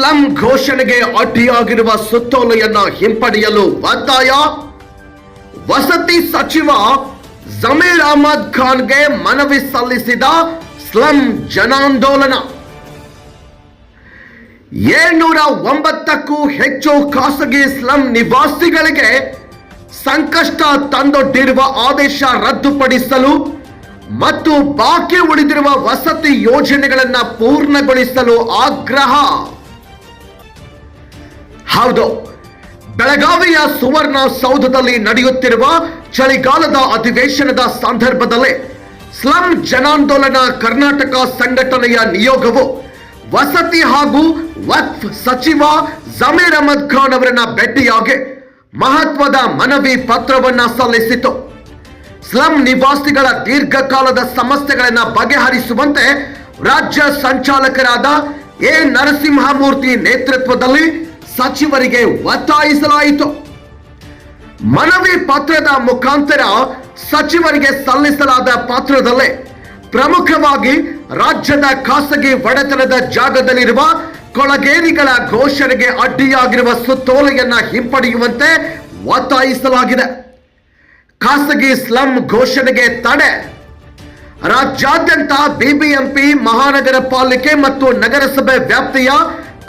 Slum ಘೋಷಣೆಗೆ ಅಡ್ಡಿಯಾಗಿರುವ ಸುತ್ತೋಲೆಯನ್ನ ಹಿಂಪಡೆಯಲು ಒತ್ತಾಯ. ವಸತಿ ಸಚಿವ ಜಮೀರ್ ಅಹಮದ್ ಖಾನ್ಗೆ ಮನವಿ ಸಲ್ಲಿಸಿದ ಸ್ಲಂ ಜನಾಂದೋಲನ. ಏಳ್ನೂರ ಒಂಬತ್ತಕ್ಕೂ ಹೆಚ್ಚು ಖಾಸಗಿ ಸ್ಲಂ ನಿವಾಸಿಗಳಿಗೆ ಸಂಕಷ್ಟ ತಂದೊಡ್ಡಿರುವ ಆದೇಶ ರದ್ದುಪಡಿಸಲು ಮತ್ತು ಬಾಕಿ ಉಳಿದಿರುವ ವಸತಿ ಯೋಜನೆಗಳನ್ನು ಪೂರ್ಣಗೊಳಿಸಲು ಆಗ್ರಹ. ಹೌದು. ಬೆಳಗಾವಿಯ ಸುವರ್ಣ ಸೌಧದಲ್ಲಿ ನಡೆಯುತ್ತಿರುವ ಚಳಿಗಾಲದ ಅಧಿವೇಶನದ ಸಂದರ್ಭದಲ್ಲಿ ಸ್ಲಂ ಜನಾಂದೋಲನ ಕರ್ನಾಟಕ ಸಂಘಟನೆಯ ನಿಯೋಗವು ವಸತಿ ಹಾಗೂ ವಕ್ಫ್ ಸಚಿವ ಜಮೀರ್ ಅಹಮದ್ ಖಾನ್ ಅವರನ್ನ ಭೇಟಿಯಾಗಿ ಮಹತ್ವದ ಮನವಿ ಪತ್ರವನ್ನ ಸಲ್ಲಿಸಿತು. ಸ್ಲಂ ನಿವಾಸಿಗಳ ದೀರ್ಘಕಾಲದ ಸಮಸ್ಯೆಗಳನ್ನು ಬಗೆಹರಿಸುವಂತೆ ರಾಜ್ಯ ಸಂಚಾಲಕರಾದ ಎ. ನರಸಿಂಹಮೂರ್ತಿ ನೇತೃತ್ವದಲ್ಲಿ ಸಚಿವರಿಗೆ ಒತ್ತಾಯಿಸಲಾಯಿತು. ಮನವಿ ಪತ್ರದ ಮುಖಾಂತರ ಸಚಿವರಿಗೆ ಸಲ್ಲಿಸಲಾದ ಪತ್ರದಲ್ಲಿ ಪ್ರಮುಖವಾಗಿ ರಾಜ್ಯದ ಖಾಸಗಿ ಒಡೆತನದ ಜಾಗದಲ್ಲಿರುವ ಕೊಳಗೇರಿಗಳ ಘೋಷಣೆಗೆ ಅಡ್ಡಿಯಾಗಿರುವ ಸುತ್ತೋಲೆಯನ್ನ ಹಿಂಪಡೆಯುವಂತೆ ಒತ್ತಾಯಿಸಲಾಗಿದೆ. ಖಾಸಗಿ ಸ್ಲಂ ಘೋಷಣೆಗೆ ತಡೆ. ರಾಜ್ಯಾದ್ಯಂತ ಬಿಬಿಎಂಪಿ ಮಹಾನಗರ ಪಾಲಿಕೆ ಮತ್ತು ನಗರಸಭೆ ವ್ಯಾಪ್ತಿಯ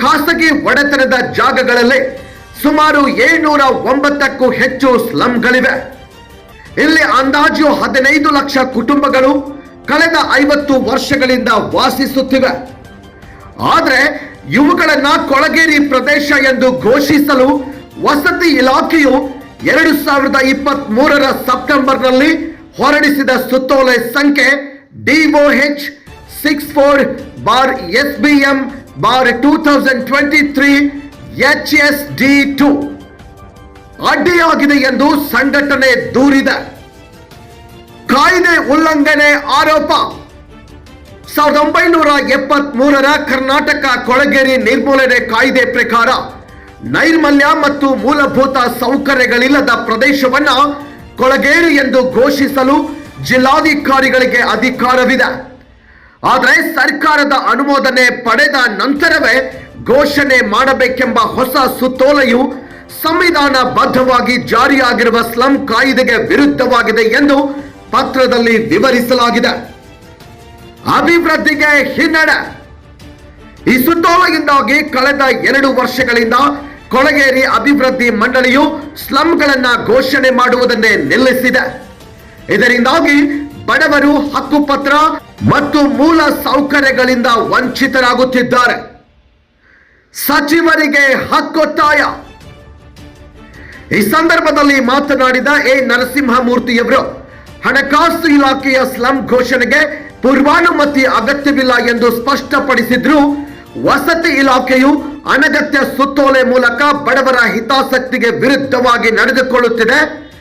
ಖಾಸಗಿ ಒಡೆತನದ ಜಾಗಗಳಲ್ಲಿ ಸುಮಾರು ಏಳ್ನೂರ ಒಂಬತ್ತಕ್ಕೂ ಹೆಚ್ಚು ಸ್ಲಂಗಳಿವೆ ಇಲ್ಲಿ ಅಂದಾಜು ಹದಿನೈದು ಲಕ್ಷ ಕುಟುಂಬಗಳು ಕಳೆದ ಐವತ್ತು ವರ್ಷಗಳಿಂದ ವಾಸಿಸುತ್ತಿವೆ. ಆದರೆ ಇವುಗಳನ್ನ ಕೊಳಗೇರಿ ಪ್ರದೇಶ ಎಂದು ಘೋಷಿಸಲು ವಸತಿ ಇಲಾಖೆಯು ಎರಡು ಸಾವಿರದ ಇಪ್ಪತ್ತ್ ಮೂರರ ಸೆಪ್ಟೆಂಬರ್ನಲ್ಲಿ ಹೊರಡಿಸಿದ ಸುತ್ತೋಲೆ ಸಂಖ್ಯೆ DOH six four bar S B M bar two thousand twenty three H S D two ಅಡ್ಡಿಯಾಗಿದೆ ಎಂದು ಸಂಘಟನೆ ದೂರಿದೆ. ಕಾಯ್ದೆ ಉಲ್ಲಂಘನೆ ಆರೋಪ. ಸಾವಿರದ ಒಂಬೈನೂರ ಎಪ್ಪತ್ತ್ ಮೂರರ ಕರ್ನಾಟಕ ಕೊಳಗೇರಿ ನಿರ್ಮೂಲನೆ ಕಾಯ್ದೆ ಪ್ರಕಾರ ನೈರ್ಮಲ್ಯ ಮತ್ತು ಮೂಲಭೂತ ಸೌಕರ್ಯಗಳಿಲ್ಲದ ಪ್ರದೇಶವನ್ನು ಕೊಳಗೇರಿ ಎಂದು ಘೋಷಿಸಲು ಜಿಲ್ಲಾಧಿಕಾರಿಗಳಿಗೆ ಅಧಿಕಾರವಿದೆ. ಆದರೆ ಸರ್ಕಾರದ ಅನುಮೋದನೆ ಪಡೆದ ನಂತರವೇ ಘೋಷಣೆ ಮಾಡಬೇಕೆಂಬ ಹೊಸ ಸುತ್ತೋಲೆಯು ಸಂವಿಧಾನ ಬದ್ಧವಾಗಿ ಜಾರಿಯಾಗಿರುವ ಸ್ಲಂ ಕಾಯಿದೆಗೆ ವಿರುದ್ಧವಾಗಿದೆ ಎಂದು ಪತ್ರದಲ್ಲಿ ವಿವರಿಸಲಾಗಿದೆ. ಅಭಿವೃದ್ಧಿಗೆ ಹಿನ್ನಡೆ. ಈ ಸುತ್ತೋಲೆಯಿಂದಾಗಿ ಕಳೆದ ಎರಡು ವರ್ಷಗಳಿಂದ ಕೊಳಗೇರಿ ಅಭಿವೃದ್ಧಿ ಮಂಡಳಿಯು ಸ್ಲಂಗಳನ್ನ ಘೋಷಣೆ ಮಾಡುವುದನ್ನೇ ನಿಲ್ಲಿಸಿದೆ. ಇದರಿಂದಾಗಿ ಬಡವರು ಹಕ್ಕುಪತ್ರ ಮತ್ತು ಮೂಲ ಸೌಕರ್ಯಗಳಿಂದ ವಂಚಿತರಾಗುತ್ತಿದ್ದಾರೆ. ಸಚಿವರಿಗೆ ಹಕ್ಕೊತ್ತಾಯ. ಈ ಸಂದರ್ಭದಲ್ಲಿ ಮಾತನಾಡಿದ ಎ. ನರಸಿಂಹಮೂರ್ತಿಯವರು, ಹಣಕಾಸು ಇಲಾಖೆಯ ಸ್ಲಂ ಘೋಷಣೆಗೆ ಪೂರ್ವಾನುಮತಿ ಅಗತ್ಯವಿಲ್ಲ ಎಂದು ಸ್ಪಷ್ಟಪಡಿಸಿದ್ರು. ವಸತಿ ಇಲಾಖೆಯು ಅನಗತ್ಯ ಸುತ್ತೋಲೆ ಮೂಲಕ ಬಡವರ ಹಿತಾಸಕ್ತಿಗೆ ವಿರುದ್ಧವಾಗಿ ನಡೆದುಕೊಳ್ಳುತ್ತಿದೆ.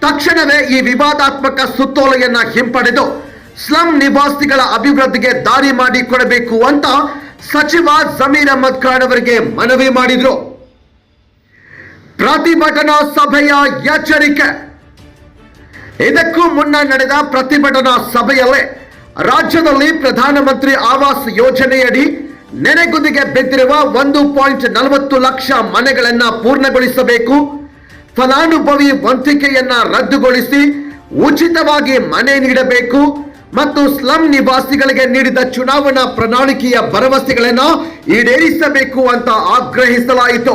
ತಕ್ಷಣವೇ ಈ ವಿವಾದಾತ್ಮಕ ಸುತ್ತೋಲೆಯನ್ನ ಹಿಂಪಡೆದು ಸ್ಲಂ ನಿವಾಸಿಗಳ ಅಭಿವೃದ್ಧಿಗೆ ದಾರಿ ಮಾಡಿಕೊಡಬೇಕು ಅಂತ ಸಚಿವ ಜಮೀರ್ ಅಹಮದ್ ಖಾನ್ ಅವರಿಗೆ ಮನವಿ ಮಾಡಿದ್ರು. ಪ್ರತಿಭಟನಾ ಸಭೆಯ ಎಚ್ಚರಿಕೆ. ಇದಕ್ಕೂ ಮುನ್ನ ನಡೆದ ಪ್ರತಿಭಟನಾ ಸಭೆಯಲ್ಲೇ ರಾಜ್ಯದಲ್ಲಿ ಪ್ರಧಾನಮಂತ್ರಿ ಆವಾಸ್ ಯೋಜನೆಯಡಿ ನೆನೆಗುದಿಗೆ ಬಿದ್ದಿರುವ ಒಂದು ಪಾಯಿಂಟ್ ನಲವತ್ತು ಲಕ್ಷ ಮನೆಗಳನ್ನ ಪೂರ್ಣಗೊಳಿಸಬೇಕು. ಫಲಾನುಭವಿ ವಂತಿಕೆಯನ್ನ ರದ್ದುಗೊಳಿಸಿ ಉಚಿತವಾಗಿ ಮನೆ ನೀಡಬೇಕು. ಮತ್ತು ಸ್ಲಂ ನಿವಾಸಿಗಳಿಗೆ ನೀಡಿದ ಚುನಾವಣಾ ಪ್ರಣಾಳಿಕೆಯ ಭರವಸೆಗಳನ್ನು ಈಡೇರಿಸಬೇಕು ಅಂತ ಆಗ್ರಹಿಸಲಾಯಿತು.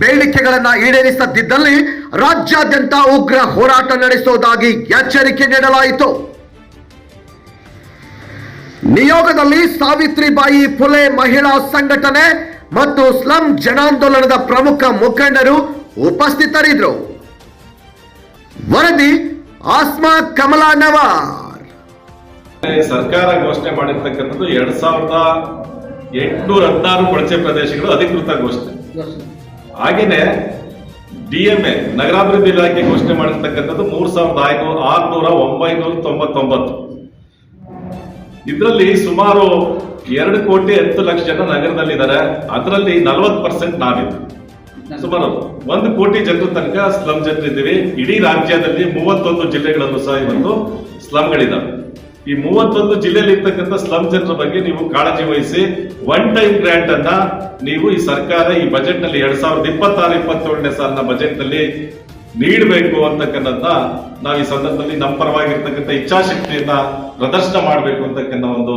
ಬೇಡಿಕೆಗಳನ್ನು ಈಡೇರಿಸದಿದ್ದಲ್ಲಿ ರಾಜ್ಯಾದ್ಯಂತ ಉಗ್ರ ಹೋರಾಟ ನಡೆಸುವುದಾಗಿ ಎಚ್ಚರಿಕೆ ನೀಡಲಾಯಿತು. ನಿಯೋಗದಲ್ಲಿ ಸಾವಿತ್ರಿಬಾಯಿ ಫುಲೆ ಮಹಿಳಾ ಸಂಘಟನೆ ಮತ್ತು ಸ್ಲಂ ಜನಾಂದೋಲನದ ಪ್ರಮುಖ ಮುಖಂಡರು ಉಪಸ್ಥಿತರಿದ್ದರು. ವರದಿ ಆಸ್ಮಾ ಕಮಲಾ ನವಾರ್ ಸರ್ಕಾರ ಘೋಷಣೆ ಮಾಡಿರ್ತಕ್ಕಂಥದ್ದು ಎರಡ್ ಸಾವಿರದ ಎಂಟುನೂರ ಹದಿನಾರು ಕೊಳಚೆ ಪ್ರದೇಶಗಳು ಅಧಿಕೃತ ಘೋಷಣೆ. ಹಾಗೇನೆ ಡಿಎಂಎ, ನಗರಾಭಿವೃದ್ಧಿ ಇಲಾಖೆ ಘೋಷಣೆ ಮಾಡಿರ್ತಕ್ಕಂಥದ್ದು ಮೂರ್ ಸಾವಿರದ ಐನೂರ ಆರ್ನೂರ ಒಂಬೈನೂರ ತೊಂಬತ್ತೊಂಬತ್ತು. ಇದರಲ್ಲಿ ಸುಮಾರು ಎರಡು ಕೋಟಿ ಹತ್ತು ಲಕ್ಷ ಜನ ನಗರದಲ್ಲಿದ್ದಾರೆ. ಅದರಲ್ಲಿ ನಲವತ್ತು ಪರ್ಸೆಂಟ್ ನಾವಿದ್ದು ಸುಮಾರು ಒಂದು ಕೋಟಿ ಜನರ ತನಕ ಸ್ಲಮ್ ಜನರಿದ್ದೀವಿ. ಇಡೀ ರಾಜ್ಯದಲ್ಲಿ ಮೂವತ್ತೊಂದು ಜಿಲ್ಲೆಗಳಲ್ಲೂ ಸಹ ಇವತ್ತು ಸ್ಲಮ್ಗಳಿದ್ದಾವೆ ಈ ಮೂವತ್ತೊಂದು ಜಿಲ್ಲೆಯಲ್ಲಿ ಇರ್ತಕ್ಕಂಥ ಸ್ಲಮ್ ಜನರ ಬಗ್ಗೆ ನೀವು ಕಾಳಜಿ ವಹಿಸಿ ಒನ್ ಟೈಮ್ ಗ್ರಾಂಟ್ ಅನ್ನ ನೀವು ಈ ಸರ್ಕಾರ ಈ ಬಜೆಟ್ನಲ್ಲಿ ಎರಡ್ ಸಾವಿರದ ಇಪ್ಪತ್ತಾರು, ಇಪ್ಪತ್ತೇಳನೇ ಸಾಲಿನ ಬಜೆಟ್ನಲ್ಲಿ ನೀಡಬೇಕು ಅಂತಕ್ಕನ್ನದನ್ನ ನಾವು ಈ ಸಂದರ್ಭದಲ್ಲಿ ನಮ್ಮ ಪರವಾಗಿರ್ತಕ್ಕಂಥ ಇಚ್ಛಾಶಕ್ತಿಯನ್ನ ಪ್ರದರ್ಶನ ಮಾಡಬೇಕು ಅಂತಕ್ಕಂಥ ಒಂದು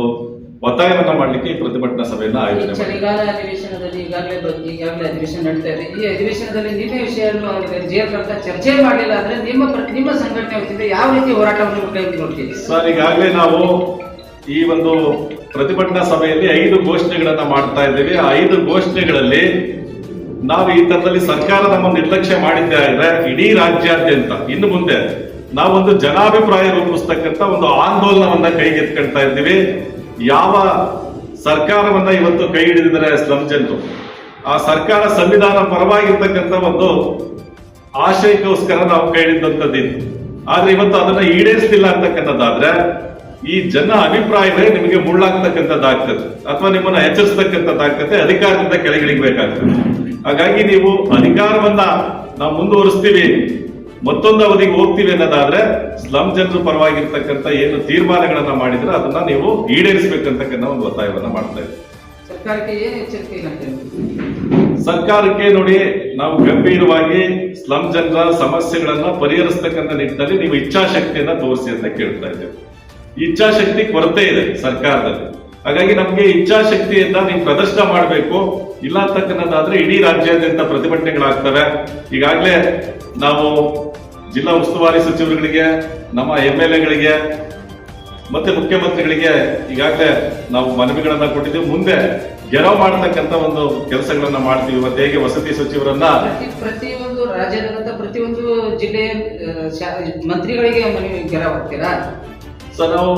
ಒತ್ತಾಯವನ್ನ ಮಾಡಲಿಕ್ಕೆ ಈ ಪ್ರತಿಭಟನಾ ಸಭೆಯನ್ನ ಆಯೋಜನೆ ಚಳಿಗಾಲ ಅಧಿವೇಶನದಲ್ಲಿ ಈಗಾಗಲೇ ಬಂದು ಈಗಾಗಲೇ ಅಧಿವೇಶನ ನಡೀತಾ ಇದೆ. ಈ ಅಧಿವೇಶನದಲ್ಲಿ ನಿಮ್ಮ ವಿಷಯವನ್ನು ಜಯಕರ್ತ ಚರ್ಚೆ ಮಾಡಿಲ್ಲ ಅಂದ್ರೆ ನಿಮ್ಮ ನಿಮ್ಮ ಸಂಘಟನೆ ವತಿಯಿಂದ ಯಾವ ರೀತಿ ಹೋರಾಟವನ್ನು ನೋಡ್ತೀವಿ ಸರ್ ಈಗಾಗಲೇ ನಾವು ಈ ಒಂದು ಪ್ರತಿಭಟನಾ ಸಭೆಯಲ್ಲಿ ಐದು ಘೋಷಣೆಗಳನ್ನ ಮಾಡ್ತಾ ಇದ್ದೀವಿ. ಆ ಐದು ಘೋಷಣೆಗಳಲ್ಲಿ ನಾವು ಈ ತರದಲ್ಲಿ ಸರ್ಕಾರ ನಮ್ಮ ನಿರ್ಲಕ್ಷ್ಯ ಮಾಡಿದ್ದೆ ಆದ್ರೆ ಇಡೀ ರಾಜ್ಯಾದ್ಯಂತ ಇನ್ನು ಮುಂದೆ ನಾವೊಂದು ಜನಾಭಿಪ್ರಾಯ ರೂಪಿಸ್ತಕ್ಕಂಥ ಒಂದು ಆಂದೋಲನವನ್ನ ಕೈಗೆತ್ಕೊಳ್ತಾ ಇದ್ದೀವಿ. ಯಾವ ಸರ್ಕಾರವನ್ನ ಇವತ್ತು ಕೈ ಹಿಡಿದಿದ್ದಾರೆ ಸ್ಲಂ ಜನರು. ಆ ಸರ್ಕಾರ ಸಂವಿಧಾನ ಪರವಾಗಿರ್ತಕ್ಕಂಥ ಒಂದು ಆಶಯಕ್ಕೋಸ್ಕರ ನಾವು ಕೈ ಹಿಡಿದಂಥದ್ದಿತ್ತು ಆದ್ರೆ ಇವತ್ತು ಅದನ್ನ ಈಡೇರಿಸ್ತಿಲ್ಲ ಅಂತಕ್ಕಂಥದ್ದಾದ್ರೆ ಈ ಜನ ಅಭಿಪ್ರಾಯವೇ ನಿಮಗೆ ಮುಳ್ಳಾಗ್ತಕ್ಕಂಥದ್ದಾಗ್ತದೆ. ಅಥವಾ ನಿಮ್ಮನ್ನ ಎಚ್ಚರಿಸ್ತಕ್ಕಂಥದ್ದಾಗ್ತದೆ, ಅಧಿಕಾರದಿಂದ ಕೆಳಗಿಳಿಬೇಕಾಗ್ತದೆ. ಹಾಗಾಗಿ ನೀವು ಅಧಿಕಾರವನ್ನ ನಾವು ಮುಂದುವರಿಸ್ತೀವಿ. ಮತ್ತೊಂದು ಅವಧಿಗೆ ಹೋಗ್ತೀವಿ ಅನ್ನೋದಾದ್ರೆ ಸ್ಲಂ ಜನರು ಪರವಾಗಿರ್ತಕ್ಕಂಥ ಏನು ತೀರ್ಮಾನಗಳನ್ನ ಮಾಡಿದ್ರೆ ಅದನ್ನ ನೀವು ಈಡೇರಿಸಬೇಕಂತಕ್ಕಂಥ ಒಂದು ಒತ್ತಾಯವನ್ನ ಮಾಡ್ತಾ ಇದ್ದೀವಿ. ಸರ್ಕಾರಕ್ಕೆ ನೋಡಿ ನಾವು ಗಂಭೀರವಾಗಿ ಸ್ಲಂ ಜನರ ಸಮಸ್ಯೆಗಳನ್ನ ಪರಿಹರಿಸ್ತಕ್ಕಂಥ ನಿಟ್ಟಿನಲ್ಲಿ ನೀವು ಇಚ್ಛಾಶಕ್ತಿಯನ್ನ ತೋರಿಸಿ ಅಂತ ಕೇಳ್ತಾ ಇದ್ದೇವೆ. ಇಚ್ಛಾಶಕ್ತಿ ಕೊರತೆ ಇದೆ ಸರ್ಕಾರದಲ್ಲಿ. ಹಾಗಾಗಿ ನಮ್ಗೆ ಇಚ್ಛಾಶಕ್ತಿಯನ್ನ ನೀವು ಪ್ರದರ್ಶನ ಮಾಡಬೇಕು. ಇಲ್ಲ ಅಂತಕ್ಕಂಥದ್ದಾದ್ರೆ ಇಡೀ ರಾಜ್ಯಾದ್ಯಂತ ಪ್ರತಿಭಟನೆಗಳಾಗ್ತವೆ. ಈಗಾಗಲೇ ನಾವು ಜಿಲ್ಲಾ ಉಸ್ತುವಾರಿ ಸಚಿವರುಗಳಿಗೆ ನಮ್ಮ ಎಂ ಎಲ್ ಎಗಳಿಗೆ ಮತ್ತೆ ಮುಖ್ಯಮಂತ್ರಿಗಳಿಗೆ ಈಗಾಗಲೇ ನಾವು ಮನವಿಗಳನ್ನ ಕೊಟ್ಟಿದ್ದೀವಿ. ಮುಂದೆ ಗೆರವ್ ಮಾಡತಕ್ಕಂತ ಒಂದು ಕೆಲಸಗಳನ್ನ ಮಾಡ್ತೀವಿ. ಮತ್ತೆ ಹೇಗೆ ವಸತಿ ಸಚಿವರನ್ನ ಪ್ರತಿ ಪ್ರತಿಯೊಂದು ರಾಜ್ಯಾದ್ಯಂತ ಪ್ರತಿಯೊಂದು ಜಿಲ್ಲೆಯ ಮಂತ್ರಿಗಳಿಗೆ ಗೆಲುವು ಗೆರವ್ ಸರ್ ಸೊ ನಾವು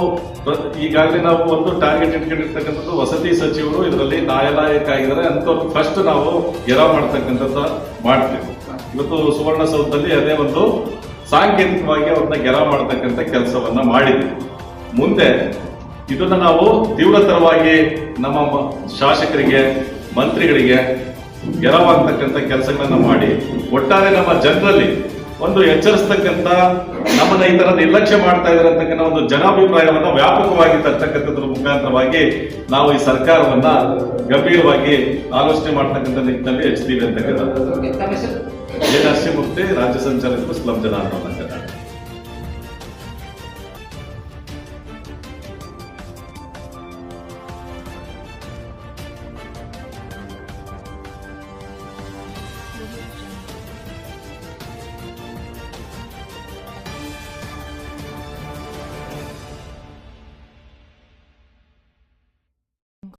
ಈಗಾಗಲೇ ನಾವು ಒಂದು ಟಾರ್ಗೆಟ್ ಇಟ್ಕೊಂಡಿರ್ತಕ್ಕಂಥದ್ದು ವಸತಿ ಸಚಿವರು. ಇದರಲ್ಲಿ ನಾಯಲಾಯಕ ಆಗಿದ್ದಾರೆ ಅಂತ ಫಸ್ಟ್ ನಾವು ಗೆರವ್ ಮಾಡ್ತಕ್ಕಂಥದ್ದು ಮಾಡ್ತೀವಿ. ಇವತ್ತು ಸುವರ್ಣಸೌಧದಲ್ಲಿ ಅದೇ ಒಂದು ಸಾಂಕೇತಿಕವಾಗಿ ಅವ್ರನ್ನ ಗೆಲ ಮಾಡತಕ್ಕಂಥ ಕೆಲಸವನ್ನ ಮಾಡಿದ್ವಿ. ಮುಂದೆ ಇದನ್ನ ನಾವು ತೀವ್ರತರವಾಗಿ ನಮ್ಮ ಶಾಸಕರಿಗೆ, ಮಂತ್ರಿಗಳಿಗೆ ಗೆಲವಾಗ್ತಕ್ಕಂಥ ಕೆಲಸಗಳನ್ನ ಮಾಡಿ, ಒಟ್ಟಾರೆ ನಮ್ಮ ಜನರಲ್ಲಿ ಒಂದು ಎಚ್ಚರಿಸ್ತಕ್ಕಂಥ ನಮ್ಮನ್ನ ಈ ತರ ನಿರ್ಲಕ್ಷ್ಯ ಮಾಡ್ತಾ ಇದ್ದಾರೆ ಅಂತಕ್ಕಂಥ ಒಂದು ಜನಾಭಿಪ್ರಾಯವನ್ನ ವ್ಯಾಪಕವಾಗಿ ತರ್ತಕ್ಕಂಥದ್ರ ಮುಖಾಂತರವಾಗಿ ನಾವು ಈ ಸರ್ಕಾರವನ್ನ ಗಂಭೀರವಾಗಿ ಆಲೋಚನೆ ಮಾಡ್ತಕ್ಕಂಥ ನಿಟ್ಟಿನಲ್ಲಿ ಹೆಚ್ಚುತ್ತೀವಿ ಅಂತಕ್ಕಂಥ ಎನ್ ನರಸಿಂಹಮೂರ್ತಿ ರಾಜ್ಯ ಸಂಚಾಲಕರು ಸ್ಲಂ ಜನ